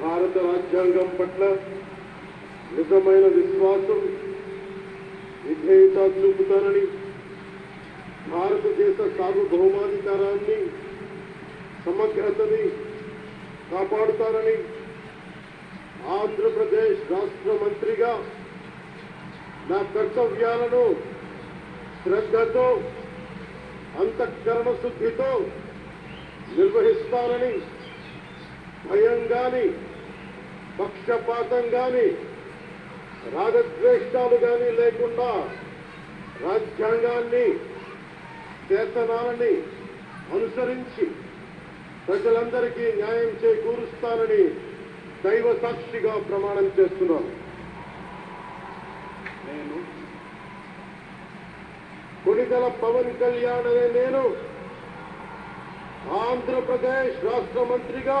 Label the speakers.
Speaker 1: భారత రాజ్యాంగం పట్ల నిజమైన విశ్వాసం విధేయత చూపుతారని భారతదేశ సార్వభౌమాధికారాన్ని సమగ్రతని కాపాడుతారని ఆంధ్రప్రదేశ్ రాష్ట్ర మంత్రిగా నా కర్తవ్యాలను శ్రద్ధతో అంతఃకరణ శుద్ధితో నిర్వహిస్తానని భయం కానీ పక్షపాతం కానీ రాగద్వేషాలు కానీ లేకుండా రాజ్యాంగాన్ని చేతనాలని అనుసరించి ప్రజలందరికీ న్యాయం చేకూరుస్తానని దైవ సాక్షిగా ప్రమాణం చేస్తున్నాను. నేను కొణిదల పవన్ కళ్యాణ్ అనే నేను ఆంధ్రప్రదేశ్ రాష్ట్ర మంత్రిగా